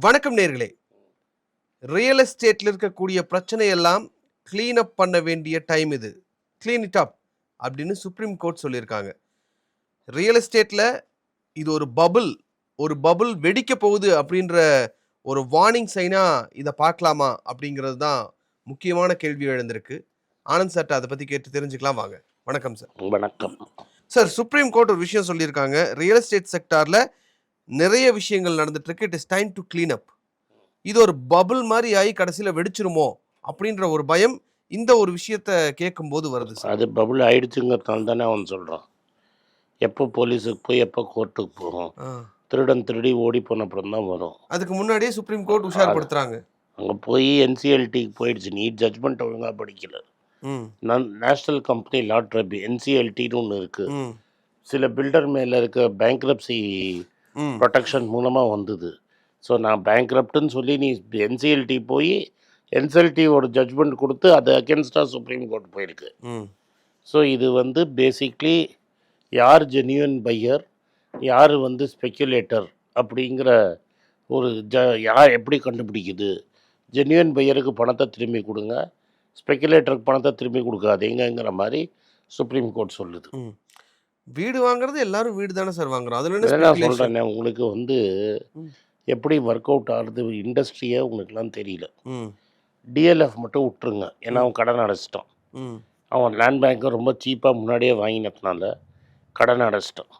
வணக்கம் நேர்களே. ரியல் எஸ்டேட்ல இருக்கக்கூடிய பிரச்சனை எல்லாம் க்ளீன் அப் பண்ண வேண்டிய டைம் இது. க்ளீன் இட் அப் அப்படின்னு சுப்ரீம் கோர்ட் சொல்லியிருக்காங்க. ரியல் எஸ்டேட்ல இது ஒரு பபுள் ஒரு பபுள் வெடிக்க போகுது அப்படின்ற ஒரு வார்னிங் சைனா இதை பார்க்கலாமா அப்படிங்கிறது தான் முக்கியமான கேள்வி எழுந்திருக்கு. ஆனந்த் சார்ட்ட அதை பத்தி கேட்டு தெரிஞ்சுக்கலாம் வாங்க. வணக்கம் சார் வணக்கம். சார் சுப்ரீம் கோர்ட் ஒரு விஷயம் சொல்லியிருக்காங்க. ரியல் எஸ்டேட் செக்டார்ல நிறைய விஷயங்கள் நடந்துட்டு இருக்கு. It is time to clean up இது ஒரு பபுள் மாதிரி ஆகி கடைசியில் வெடிச்சிருமோ அப்படின்ற ஒரு பயம் இந்த ஒரு விஷயத்த கேட்கும்போது வருது சார். அது பபுள் ஆயிடுச்சுங்கிறதால தானே அவன் சொல்கிறான் எப்போ போலீஸுக்கு போய் எப்போ கோர்ட்டுக்கு போகும். திருடன் திருடி ஓடி போன அப்புறம் தான் வரும். அதுக்கு முன்னாடியே சுப்ரீம் கோர்ட் உஷார்படுத்துறாங்க அங்கே போய் என்சிஎல்டிக்கு போயிடுச்சு. நீ ஜட்மெண்ட் ஒழுங்காக படிக்கல. நான் நேஷ்னல் கம்பெனி லா ட்ரபி என்சிஎல்டின்னு ஒன்று இருக்குது ம். சில பில்டர் மேலே இருக்க பேங்க்ரப்சி ப்ரொடெக்ஷன் மூலமாக வந்தது. ஸோ நான் பேங்க்ரப்ட்னு சொல்லி நீ என்சிஎல்டி போய் என்சிஎல்டியோட ஜட்மெண்ட் கொடுத்து அது அகேன்ஸ்டாக சுப்ரீம் கோர்ட் போயிருக்கு. ஸோ இது வந்து பேசிக்லி யார் ஜென்யூன் பையர் யார் வந்து ஸ்பெக்குலேட்டர் அப்படிங்கிற ஒரு ஜ யார் எப்படி கண்டுபிடிக்குது? ஜென்யூன் பையருக்கு பணத்தை திரும்பி கொடுங்க. ஸ்பெக்குலேட்டருக்கு பணத்தை திரும்பி கொடுக்காதீங்கங்கிற மாதிரி சுப்ரீம் கோர்ட் சொல்லுது. வீடு வாங்குறது எல்லாரும் வீடு தானே சார் வாங்குறோம். அதுல? சொல்கிறேனே உங்களுக்கு வந்து. எப்படி ஒர்க் அவுட் ஆகுது இண்டஸ்ட்ரியே உங்களுக்குலாம் தெரியல. டிஎல்எஃப் மட்டும் விட்டுருங்க. ஏன்னா அவன் கடன் அடைச்சிட்டான். அவன் லேண்ட் பேங்க்கை ரொம்ப சீப்பாக முன்னாடியே வாங்கினதுனால கடன் அடைச்சிட்டான்.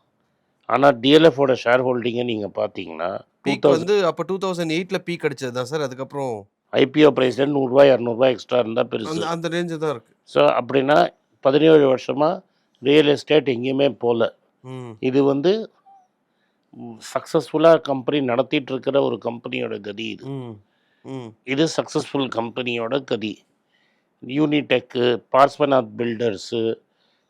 ஆனால் டிஎல்எஃபோட ஷேர் ஹோல்டிங்கை நீங்கள் பார்த்தீங்கன்னா பீக் வந்து அப்போ டூ தௌசண்ட் எயிட்ல பீக் அடிச்சது தான் சார். அதுக்கப்புறம் ஐபிஓ ப்ரைஸில் நூறுரூவா இரநூறுவா எக்ஸ்ட்ரா இருந்தால் பெருசு. அந்த அந்த ரேஞ்சு தான் இருக்கு. ஸோ அப்படின்னா பதினேழு வருஷமாக ரியல் எஸ்டேட் எங்கேயுமே போகல இது வந்து சக்ஸஸ்ஃபுல்லாக கம்பெனி நடத்திட்டு இருக்கிற ஒரு கம்பெனியோட கதி இது. இது சக்ஸஸ்ஃபுல் கம்பெனியோட கதி. யூனிடெக்கு பார்ஸ்வநாத் பில்டர்ஸு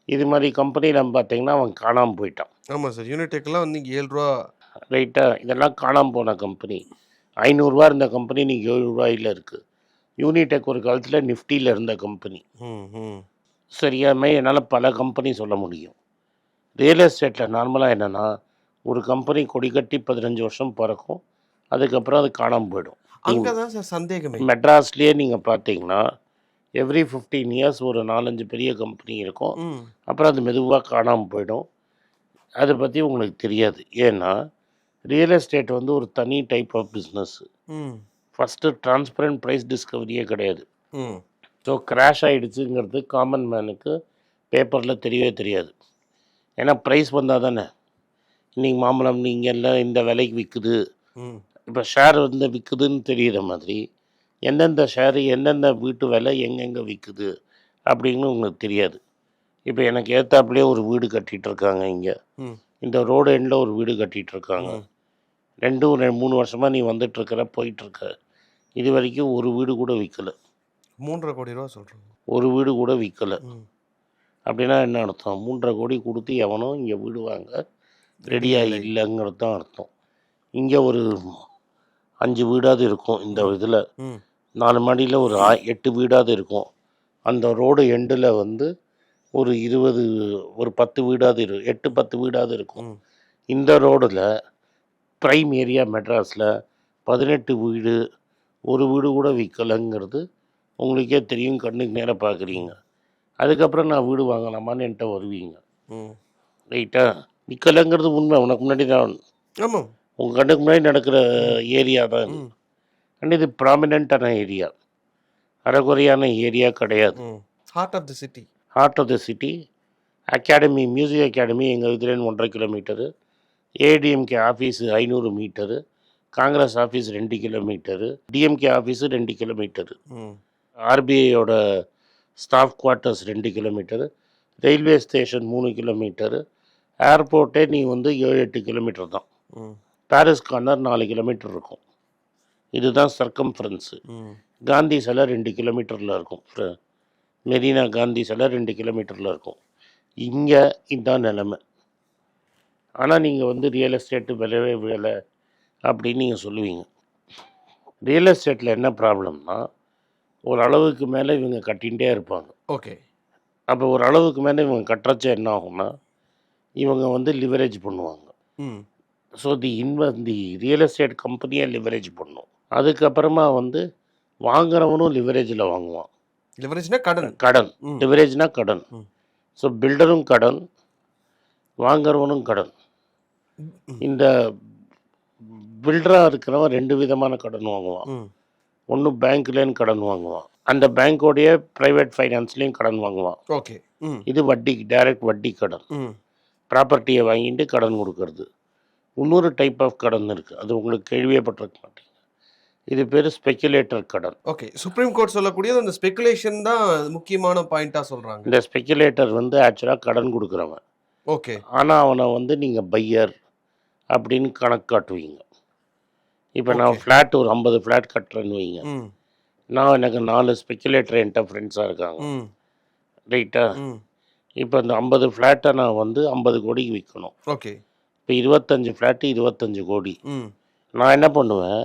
இது மாதிரி கம்பெனிலாம் பார்த்தீங்கன்னா அவன் காணாமல் போயிட்டான். ஆமாம் சார். யூனிடெக்லாம் வந்து இங்கே ஏழு ரூபா. ரைட்டாக இதெல்லாம் காணாமல் போன கம்பெனி ஐநூறுரூவா இருந்த கம்பெனி இன்றைக்கி ஏழு ரூபாயில் இருக்குது யூனிடெக் ஒரு காலத்தில் நிஃப்டியில் இருந்த கம்பெனி ம் ம். சரியாமே என்னால் பல கம்பெனி சொல்ல முடியும். ரியல் எஸ்டேட்டில் நார்மலாக என்னென்னா ஒரு கம்பெனி கொடி கட்டி பதினஞ்சு வருஷம் பிறக்கும். அதுக்கப்புறம் அது காணாமல் போயிடும். அங்கே தான் சார் சந்தேகமே. மெட்ராஸ்லேயே நீங்கள் பார்த்தீங்கன்னா எவ்ரி ஃபிஃப்டீன் இயர்ஸ் ஒரு நாலஞ்சு பெரிய கம்பெனி இருக்கும். அப்புறம் அது மெதுவாக காணாமல் போயிடும். அதை பற்றி உங்களுக்கு தெரியாது. ஏன்னா ரியல் எஸ்டேட் வந்து ஒரு தனி type of business first transparent price டிஸ்கவரியே கிடையாது. ஸோ கிராஷ் ஆகிடுச்சுங்கிறது காமன் மேனுக்கு பேப்பரில் தெரியவே தெரியாது. ஏன்னா ப்ரைஸ் வந்தால் தானே இன்றைக்கி மாம்பழம் நீங்கள் எல்லாம் இந்த விலைக்கு விற்குது இப்போ ஷேர் வந்து விற்குதுன்னு தெரிகிற மாதிரி எந்தெந்த ஷேரு எந்தெந்த வீட்டு விலை எங்கெங்கே விற்குது அப்படின்னு உங்களுக்கு தெரியாது. இப்போ எனக்கு ஏற்றாப்புலேயே ஒரு வீடு கட்டிகிட்டு இருக்காங்க இங்கே இந்த ரோடு எண்டில் ஒரு வீடு கட்டிகிட்டு இருக்காங்க. ரெண்டும் ரெ மூணு வருஷமாக நீ வந்துட்டுருக்கிற போயிட்டுருக்க. இது வரைக்கும் ஒரு வீடு கூட விற்கலை மூன்றரை கோடி ரூபா சொல்கிறோம் ஒரு வீடு கூட விற்கலை அப்படின்னா என்ன அர்த்தம்? மூன்றரை கோடி கொடுத்து எவனோ இங்கே வீடு வாங்க ரெடியாக இல்லைங்கிறது தான் அர்த்தம். இங்கே ஒரு அஞ்சு வீடாவது இருக்கும் இந்த இதில். நாலு மாடியில் ஒரு ஆ- எட்டு வீடாவது இருக்கும். அந்த ரோடு எண்டில் வந்து ஒரு இருபது ஒரு பத்து வீடாவது இரு எட்டு பத்து வீடாவது இருக்கும். இந்த ரோடில் ப்ரைம் ஏரியா மெட்ராஸில் பதினெட்டு வீடு ஒரு வீடு கூட விற்கலைங்கிறது உங்களுக்கே தெரியும் கண்ணுக்கு நேராக பார்க்குறீங்க அதுக்கப்புறம் நான் வீடு வாங்கலாமான்னு என்கிட்ட வருவீங்க. ரைட்டா? விற்கலைங்கிறது உண்மை. உனக்கு முன்னாடி தான் ஆமாம் உங்கள் கண்ணுக்கு முன்னாடி நடக்கிற ஏரியா தான் அண்ட் இது ப்ராமினண்ட்டான ஏரியா. அறகுறையான ஏரியா கிடையாது. Heart of the city heart of the city academy music academy எங்கள் இதுலேருந்து ஒன்றரை கிலோமீட்டரு ஏடிஎம்கே ஆஃபீஸு ஐநூறு மீட்டரு காங்கிரஸ் ஆஃபீஸ் ரெண்டு கிலோமீட்டரு டிஎம்கே ஆஃபீஸு ரெண்டு கிலோமீட்டரு ஆர்பிஐயோட ஸ்டாஃப் குவார்ட்டர்ஸ் ரெண்டு கிலோமீட்டரு ரயில்வே ஸ்டேஷன் மூணு கிலோமீட்டரு ஏர்போர்ட்டே நீ வந்து ஏழு எட்டு கிலோமீட்டர் தான். பாரிஸ் கார்னர் நாலு கிலோமீட்டர் இருக்கும். இதுதான் சர்க்கம்ஃபரன்ஸு காந்தி சிலை ரெண்டு கிலோமீட்டரில் இருக்கும். மெரினா காந்தி சிலை ரெண்டு கிலோமீட்டரில் இருக்கும். இங்கே இதுதான் நிலமை. ஆனால் நீங்கள் வந்து ரியல் எஸ்டேட்டு விலையே விழலை அப்படின்னு நீங்கள் சொல்லுவீங்க. ரியல் எஸ்டேட்டில் என்ன ப்ராப்ளம்னா ஒரு அளவுக்கு மேலே இவங்க கட்டிகிட்டே இருப்பாங்க. ஓகே. அப்போ ஒரு அளவுக்கு மேலே இவங்க கட்டுறச்ச என்ன ஆகும்னா இவங்க வந்து லிவரேஜ் பண்ணுவாங்க. ஸோ தி இன்வ தி ரியல் எஸ்டேட் கம்பெனியை லிவரேஜ் பண்ணும். அதுக்கப்புறமா வந்து வாங்குறவனும் லிவரேஜில் வாங்குவான். லிவரேஜ்னா கடன். கடன். லிவரேஜ்னா கடன். ஸோ பில்டரும் கடன் வாங்குறவனும் கடன். இந்த பில்டராக இருக்கிறவன் ரெண்டு விதமான கடன் வாங்குவான். ஒன்று பேங்க்லேயும் கடன் வாங்குவான். அந்த பேங்க்கோடைய ப்ரைவேட் ஃபைனான்ஸ்லேயும் கடன் வாங்குவான். ஓகே இது வட்டி டைரக்ட் வட்டி கடன். ப்ராப்பர்ட்டியை வாங்கிட்டு கடன் கொடுக்கறது. இன்னொரு டைப் ஆஃப் கடன் இருக்குது அது உங்களுக்கு கேள்வியப்பட்டிருக்க மாட்டீங்க இது பேர் ஸ்பெக்குலேட்டர் கடன். ஓகே சுப்ரீம் கோர்ட் சொல்லக்கூடியது அந்த ஸ்பெகுலேஷன் தான் முக்கியமான பாயிண்டா சொல்றாங்க. இந்த ஸ்பெக்குலேட்டர் வந்து ஆக்சுவலாக கடன் கொடுக்குறவன். ஓகே ஆனால் அவனை வந்து நீங்கள் பையர் அப்படின்னு கணக்கு காட்டுவீங்க. இப்போ நான். ஃப்ளாட் ஒரு ஐம்பது ஃப்ளாட் கட்டுறேன்னு வைங்க. நான் எனக்கு நாலு ஸ்பெக்குலேட்டர் என்கிட்ட ஃப்ரெண்ட்ஸாக இருக்காங்க. ரைட்டா இப்போ இந்த ஐம்பது ஃப்ளாட்டை நான் வந்து ஐம்பது கோடிக்கு விற்கணும் ஓகே. இப்போ இருபத்தஞ்சு ஃப்ளாட்டு இருபத்தஞ்சு கோடி. நான் என்ன பண்ணுவேன்?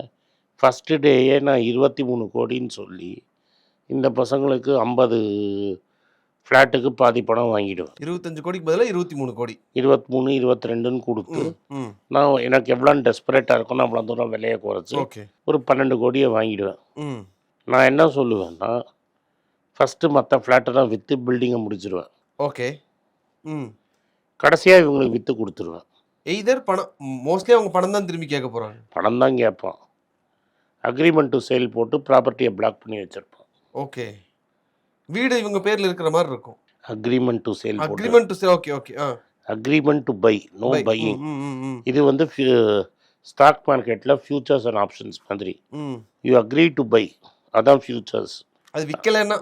ஃபஸ்ட்டு டேயே நான் இருபத்தி மூணு கோடின்னு சொல்லி இந்த பசங்களுக்கு ஐம்பது ஃப்ளாட்டுக்கு பாதி பணம் வாங்கிடுவேன். இருபத்தஞ்சு கோடிக்கு பதிலா இருபத்தி மூணு கோடி. இருபத்தி மூணு இருபத்தி ரெண்டுன்னு கொடுத்து நான் எனக்கு எவ்வளோ டெஸ்பரேட்டாக இருக்கணும் அவ்வளோ தூரம் விலையை குறைச்சி ஒரு பன்னெண்டு கோடியை வாங்கிடுவேன். ம். நான் என்ன சொல்லுவேன்னா ஃபஸ்ட்டு மற்ற ஃப்ளாட்டெல்லாம் விற்று பில்டிங்கை முடிச்சிருவேன். ஓகே. ம். கடைசியாக இவங்களுக்கு விற்று கொடுத்துருவேன். எய்தர் பணம் மோஸ்ட்லி அவங்க பணம் தான் திரும்பி கேட்க போறாங்க. பணம் தான் கேட்பான். அக்ரிமெண்ட் டு சேல் போட்டு ப்ராப்பர்ட்டியை பிளாக் பண்ணி வச்சிருப்பான். ஓகே. வீடு இவங்க பேர்ல இருக்கிற மாதிரி இருக்கும். Agreement to sale agreement okay okay ah. Agreement to buy no. Buying இது வந்து ஸ்டாக் மார்க்கெட்டில் ஃபியூச்சர்ஸ் அண்ட் ஆப்ஷன்ஸ் மாதிரி. யூ அக்ரி டு பை அதான் ஃபியூச்சர்ஸ் அது விற்கலைன்னா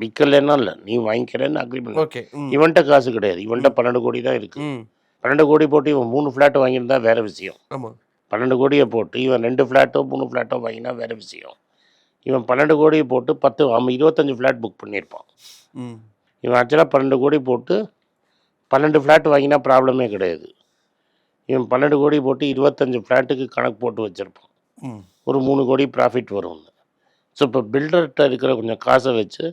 விற்கலன்னா இல்லை. நீ வாங்கிக்கிறேன்னு அக்ரிமெண்ட் ஓகே ம். இவன்கிட்ட காசு கிடையாது. இவன்கிட்ட பன்னெண்டு கோடி தான் இருக்குது ம். பன்னெண்டு கோடி போட்டு இவன் மூணு ஃப்ளாட் வாங்கியிருந்தா வேற விஷயம். ஆமா. பன்னெண்டு கோடியை போட்டு இவன் ரெண்டு ஃப்ளாட்டோ மூணு ஃப்ளாட்டோ வாங்கினா வேற விஷயம். இவன் பன்னெண்டு கோடியை போட்டு பத்து அவன் இருபத்தஞ்சு ஃப்ளாட் புக் பண்ணியிருப்பான். இவன் ஆக்சுவலாக பன்னெண்டு கோடி போட்டு பன்னெண்டு ஃப்ளாட் வாங்கினா ப்ராப்ளமே கிடையாது. இவன் பன்னெண்டு கோடி போட்டு இருபத்தஞ்சு ஃப்ளாட்டுக்கு கணக்கு போட்டு வச்சுருப்பான். ஒரு மூணு கோடி ப்ராஃபிட் வரும்னு ஸோ இப்போ பில்டர்கிட்ட இருக்கிற கொஞ்சம் காசை வச்சு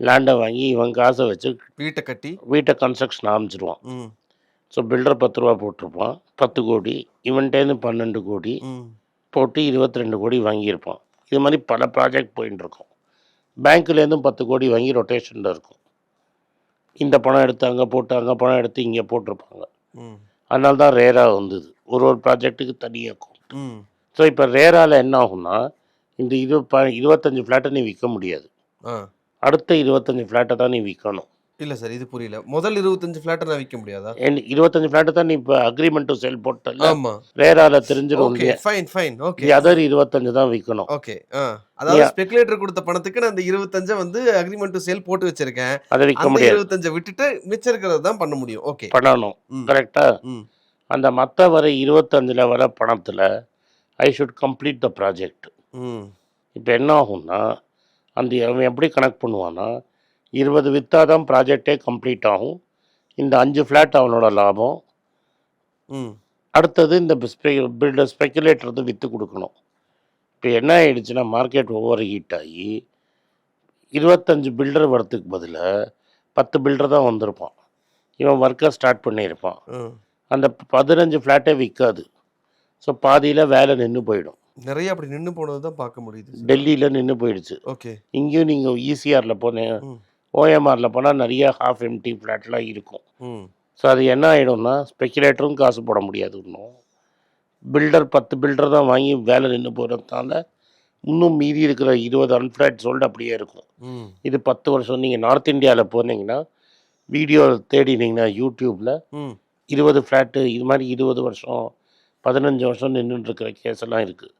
லேண்டை வாங்கி இவன் காசை வச்சு வீட்டை கட்டி வீட்டை கன்ஸ்ட்ரக்ஷன் ஆரம்பிச்சிருவான். ஸோ பில்டர் பத்து ரூபா போட்டிருப்பான். பத்து கோடி இவன்கிட்டேருந்து பன்னெண்டு கோடி போட்டு இருபத்தி ரெண்டு கோடி வாங்கியிருப்பான். இது மாதிரி பல ப்ராஜெக்ட் போயின்னு பேங்க்லேருந்தும் பத்து கோடி வாங்கி ரொட்டேஷனில் இருக்கும். இந்த பணம் எடுத்து அங்கே போட்டு அங்கே பணம் எடுத்து இங்கே போட்டிருப்பாங்க. அதனால தான் ரேராக வந்தது. ஒரு ஒரு ப்ராஜெக்ட்டுக்கு தனியாக இருக்கும் ஸோ இப்போ ரேராவில் என்ன ஆகும்னா இந்த இரு ப இருபத்தஞ்சு ஃப்ளாட்டை நீ விற்க முடியாது. அடுத்த இருபத்தஞ்சு ஃப்ளாட்டை தான் நீ விற்கணும். இல்ல சார் இது புரியல. முதல் இருபத்தஞ்சு ஃபிளாட்டை நான் விற்க முடியாதா? என் இருபத்தஞ்சு ஃப்ளாட்டை தான் நீ இப்போ அக்ரிமெண்ட் டு செல் போட்டல ஆமா. ரேராவில் தெரிஞ்சிடும் okay fine fine okay other இருபத்தஞ்சு தான் விற்கணும் ஓகே அதாவது. ஸ்பெகுலேட்டர் கொடுத்த பணத்துக்கு நான் அந்த இருபத்தஞ்ச வந்து அக்ரிமெண்ட் சேல் போட்டு வச்சிருக்கேன். அதை விற்க முடியாது. இருபத்தஞ்ச விட்டுட்டு மிச்சம் இருக்கிறத தான் பண்ண முடியும். ஓகே பண்ணணும். கரெக்டா அந்த மற்ற வர இருபத்தஞ்சில் வர பணத்தில் I should complete the project இப்போ என்ன ஆகும்னா அந்த அவன் எப்படி கனெக்ட் பண்ணுவான்னா இருபது விற்றா தான் ப்ராஜெக்டே கம்ப்ளீட் ஆகும். இந்த அஞ்சு ஃப்ளாட் அவனோட லாபம். ம். அடுத்தது இந்த பில்டர் ஸ்பெக்குலேட்டர் வந்து விற்று கொடுக்கணும். இப்போ என்ன ஆயிடுச்சுன்னா மார்க்கெட் ஓவர் ஹீட் ஆகி இருபத்தஞ்சு பில்டர் வரத்துக்கு பதிலாக பத்து பில்டர் தான் வந்திருப்பான். இவன் ஒர்க்கை ஸ்டார்ட் பண்ணியிருப்பான். அந்த பதினஞ்சு ஃப்ளாட்டே விற்காது ஸோ பாதியில் வேலை நின்று போயிடும். நிறைய அப்படி நின்னு போனது தான் பார்க்க முடியுது டெல்லியில் நின்று போயிடுச்சு. ஓகே. இங்கேயும் நீங்கள் ஈசிஆரில் போனேன் ம். ஓஎம்ஆரில் போனால் நிறைய ஹாஃப் எம்டி ஃப்ளாட்லாம் இருக்கும். ஸோ அது என்ன ஆகிடும்னா ஸ்பெக்குலேட்டரும் காசு போட முடியாது இன்னும். பில்டர் பத்து பில்டர் தான் வாங்கி வேலை நின்று போகிறதுனால இன்னும் மீதி இருக்கிற இருபது அன்ஃப்ளாட் சோல்டு அப்படியே இருக்கும். இது பத்து வருஷம் நீங்கள் நார்த் இந்தியாவில் போனீங்கன்னா வீடியோ தேடினீங்கன்னா யூடியூப்பில் இருபது ஃப்ளாட்டு இது மாதிரி இருபது வருஷம் பதினஞ்சு வருஷம் நின்றுட்டு இருக்கிற கேஸ் எல்லாம் இருக்குது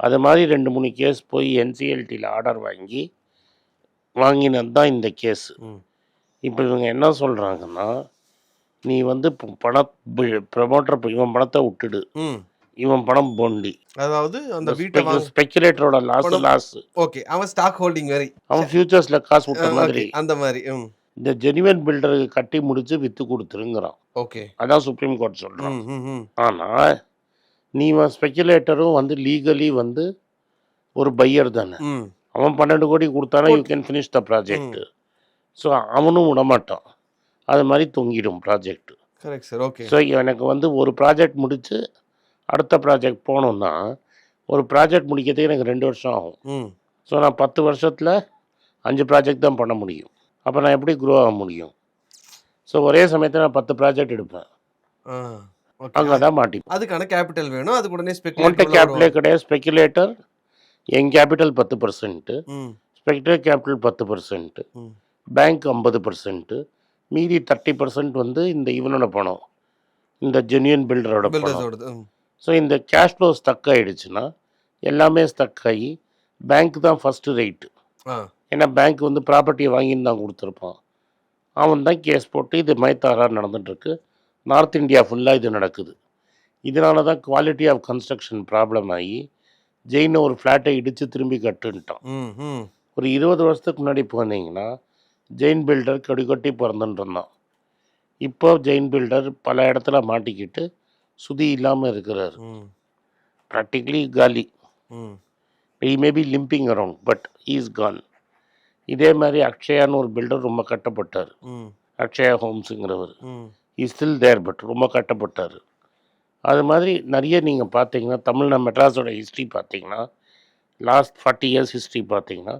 அது மாதிரி ரெண்டு மூணு கேஸ் போய் என்சிஎல்டியில் ஆர்டர் வாங்கி வாங்கினது தான் இந்த கேஸ். இப்போ இவங்க என்ன சொல்கிறாங்கன்னா நீ வந்து பண ப்ரமோட்டர் இவன் பணத்தை விட்டுடு. இவன் பணம் போண்டி. அதாவது அந்த வீட்டை ஸ்பெக்குலேட்டரோட லாஸ் லாஸ் ஓகே அவன் ஸ்டாக் ஹோல்டிங் மாதிரி அவன் ஃபியூச்சர்ஸில் காசு விட்ட மாதிரி. அந்த மாதிரி இந்த ஜெனுவன் பில்டருக்கு கட்டி முடிச்சு விற்று கொடுத்துருங்கிறான். ஓகே. அதான் சுப்ரீம் கோர்ட் சொல்கிறான் ஆனால் நீ ஸ்பெக்குலேட்டரும் வந்து லீகலி வந்து ஒரு பையர் தானே. அவன் பன்னெண்டு கோடி கொடுத்தானா you can finish the project so அவனும் விடமாட்டான். அது மாதிரி தொங்கிடும் project correct sir okay so எனக்கு வந்து ஒரு ப்ராஜெக்ட் முடிச்சு அடுத்த ப்ராஜெக்ட் போகணுன்னா ஒரு ப்ராஜெக்ட் முடிக்கிறதுக்கு எனக்கு ரெண்டு வருஷம் ஆகும். ஸோ நான் பத்து வருஷத்தில் அஞ்சு ப்ராஜெக்ட் தான் பண்ண முடியும். அப்போ நான் எப்படி க்ரோ ஆக முடியும்? ஸோ ஒரே சமயத்தில் நான் பத்து ப்ராஜெக்ட் எடுப்பேன். அங்கே தான் மாட்டிப்பேன். அதுக்கான கேபிட்டல் வேணும். அதுக்கு உடனே கேபிட்டலே கிடையாது. ஸ்பெக்குலேட்டர் என் கேபிட்டல் பத்து பர்சன்ட்டு ஸ்பெக்டர் கேபிட்டல் பத்து பர்சன்ட்டு பேங்க் ஐம்பது பர்சன்ட்டு மீதி தேர்ட்டி பர்சன்ட் வந்து இந்த இவனோட பணம். இந்த ஜென்யூன் பில்டரோட பணம். ஸோ இந்த கேஷ் ஃப்ளோ ஸ்டக் ஆகிடுச்சுன்னா எல்லாமே ஸ்டக் ஆகி பேங்க் தான் ஃபஸ்ட்டு ரேட்டு ஏன்னா பேங்க் வந்து ப்ராப்பர்ட்டியை வாங்கின்னு தான் கொடுத்துருப்பான். அவன் தான் கேஸ் போட்டு இது மைத்தாராக நடந்துட்டுருக்கு. நார்த் இந்தியா ஃபுல்லாக இது நடக்குது. இதனால தான் குவாலிட்டி ஆஃப் கன்ஸ்ட்ரக்ஷன் ப்ராப்ளம் ஆகி ஜெயினை ஒரு ஃப்ளாட்டை இடித்து திரும்பி கட்டுன்ட்டான் ம் ம். ஒரு இருபது வருஷத்துக்கு முன்னாடி போனீங்கன்னா ஜெயின் பில்டர் கொடி கொட்டி பிறந்துட்டு இருந்தான் இப்போ ஜெயின் பில்டர் பல இடத்துல மாட்டிக்கிட்டு சுதி இல்லாமல் இருக்கிறார். ம். ப்ராக்டிகலி காலி. ம். He may be limping around but is gone இதே மாதிரி அக்ஷயான்னு ஒரு பில்டர் ரொம்ப கட்டப்பட்டார். அக்ஷயா ஹோம்ஸுங்கிறவர். இஸ் ஸ்டில் தேர் பட் ரொம்ப கட்டப்பட்டார். அது மாதிரி நிறைய நீங்கள் பார்த்தீங்கன்னா தமிழ்நாடு மெட்ராஸோட ஹிஸ்ட்ரி பார்த்தீங்கன்னா லாஸ்ட் ஃபார்ட்டி இயர்ஸ் ஹிஸ்ட்ரி பார்த்தீங்கன்னா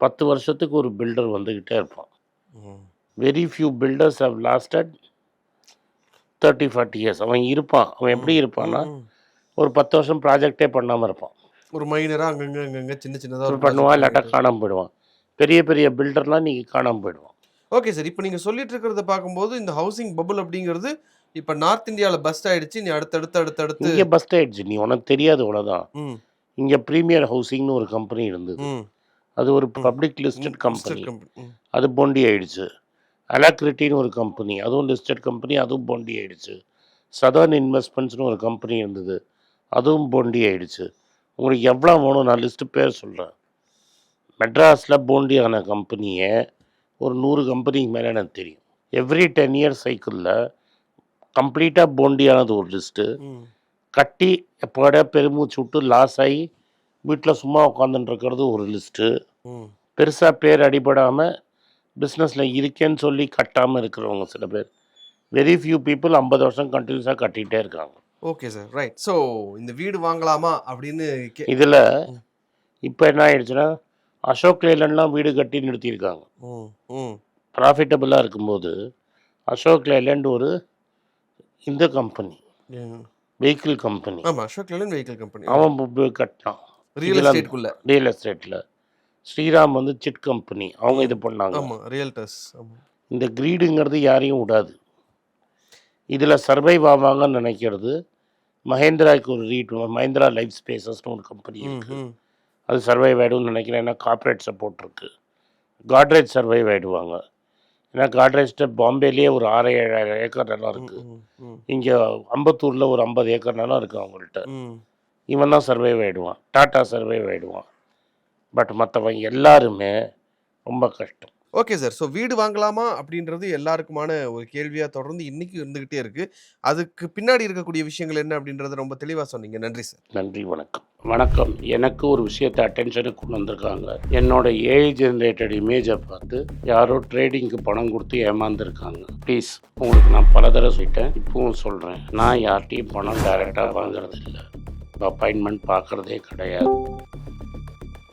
பத்து வருஷத்துக்கு ஒரு பில்டர் வந்துக்கிட்டே இருப்பான். Very few builders have lasted thirty forty years அவன் இருப்பான். அவன் எப்படி இருப்பான்னா. ஒரு பத்து வருஷம் ப்ராஜெக்டே பண்ணாமல் இருப்பான். ஒரு மைனரா அங்கங்க அங்கங்க சின்ன சின்னதா ஒரு பண்ணுவான் இல்லாட்டா காணாமல் போயிடுவான். பெரிய பெரிய பில்டர்லாம் நீங்கள் காணாமல் போயிடுவான். ஓகே சார் இப்போ நீங்க சொல்லிட்டு இருக்கிறத பார்க்கும்போது இந்த ஹவுசிங் பபுள் அப்படிங்கிறது இப்போ நார்த் இந்தியாவில் பஸ்ட் ஆயிடுச்சு நீ அடுத்தடுத்து அடுத்தடுத்து இங்கே பஸ்ட் ஆயிடுச்சு. நீ உனக்கு தெரியாது ம். இங்கே ப்ரீமியர் ஹவுசிங்னு ஒரு கம்பெனி இருந்தது. அது ஒரு பப்ளிக் லிஸ்டட் கம்பெனி. அது போண்டி ஆயிடுச்சு. அலாக்ரிட்டின்னு ஒரு கம்பெனி அதுவும் லிஸ்டட் கம்பெனி அதுவும் போண்டி ஆயிடுச்சு. சதர்ன் இன்வெஸ்ட்மெண்ட்ஸ்னு ஒரு கம்பெனி இருந்தது. அதுவும் போண்டி ஆயிடுச்சு. உங்களுக்கு எவ்வளோ வேணும்? நான் லிஸ்ட்டு பேர் சொல்கிறேன் மெட்ராஸில் போண்டியான கம்பெனியை ஒரு நூறு கம்பெனிக்கு மேலே எனக்கு தெரியும். எவ்ரி டென் இயர் சைக்கிளில் கம்ப்ளீட்டாக போண்டியானது ஒரு லிஸ்ட்டு. கட்டி எப்போட பெருமூச்சு விட்டு லாஸ் ஆகி வீட்டில் சும்மா உட்காந்துட்டு இருக்கிறது ஒரு லிஸ்ட்டு. பெருசாக பேர் அடிபடாமல் பிஸ்னஸில் இருக்கேன்னு சொல்லி கட்டாமல் இருக்கிறவங்க சில பேர். வெரி ஃபியூ பீப்புள் ஐம்பது வருஷம் கண்டினியூஸாக கட்டிகிட்டே இருக்காங்க. ஓகே சார் ரைட் ஸோ இந்த வீடு வாங்கலாமா அப்படின்னு இதில். இப்போ என்ன ஆயிடுச்சுன்னா அசோக் லேலண்ட்லாம் வீடு கட்டி நிறுத்தியிருக்காங்க. ப்ராஃபிட்டபுளாக இருக்கும்போது அசோக் லேலண்ட் ஒரு இந்த கம்பெனி. வெஹிக்கிள் கம்பெனி ஆமா அசோக் லேலன் வெஹிக்கிள் கம்பெனி அவன் கட்டினான். ரியல் எஸ்டேட்குள்ள ரியல் எஸ்டேட்டில் ஸ்ரீராம் வந்து சிட் கம்பெனி. அவங்க இது பண்ணாங்க. ஆமா ரியல்டர்ஸ் இந்த கிரீடுங்கிறது யாரையும் விடாது. இதில் சர்வைவ் ஆவாங்கன்னு நினைக்கிறது மஹேந்திராவுக்கு ஒரு ரீட் மஹேந்திரா லைஃப் ஸ்பேசஸ்னு ஒரு கம்பெனி இருக்குது அது சர்வைவ் ஆகிடும்னு நினைக்கிறேன். ஏன்னா கார்ப்பரேட் சப்போர்ட் இருக்குது காட்ரேஜ் சர்வைவ் ஆகிடுவாங்க ஏன்னா காட்ரேஜ்ட்ட பாம்பேலேயே ஒரு ஆறு ஏழாயிரம் ஏக்கர் நிலம் இருக்குது இங்கே அம்பத்தூரில் ஒரு ஐம்பது ஏக்கர் நிலம் இருக்குது அவங்கள்ட்ட. இவன் தான் சர்வைவ் ஆகிடுவான் டாட்டா சர்வைவ் ஆகிடுவான் பட் மற்றவங்க எல்லாருமே ரொம்ப கஷ்டம். Okay sir. ஸோ வீடு வாங்கலாமா? அப்படின்றது எல்லாருக்குமான ஒரு கேள்வியாக தொடர்ந்து இன்னைக்கு இருந்துகிட்டே இருக்கு. அதுக்கு பின்னாடி இருக்கக்கூடிய விஷயங்கள் என்ன? அப்படின்றத ரொம்ப தெளிவாக சொன்னீங்க. நன்றி சார். நன்றி வணக்கம். வணக்கம். எனக்கு ஒரு விஷயத்தை அட்டென்ஷனுக்கு கொண்டு வந்திருக்காங்க. என்னோட ஏஐ ஜென்ரேட்டட் இமேஜை பார்த்து யாரோ ட்ரேடிங்க்கு பணம் கொடுத்து ஏமாந்துருக்காங்க. ப்ளீஸ் உங்களுக்கு நான் பல தடவை சொல்லிட்டேன். இப்பவும் சொல்கிறேன் நான் யார்கிட்டையும் பணம் டைரெக்டாக வாங்குறது இல்லை அப்பாயின்மெண்ட் பார்க்குறதே கிடையாது.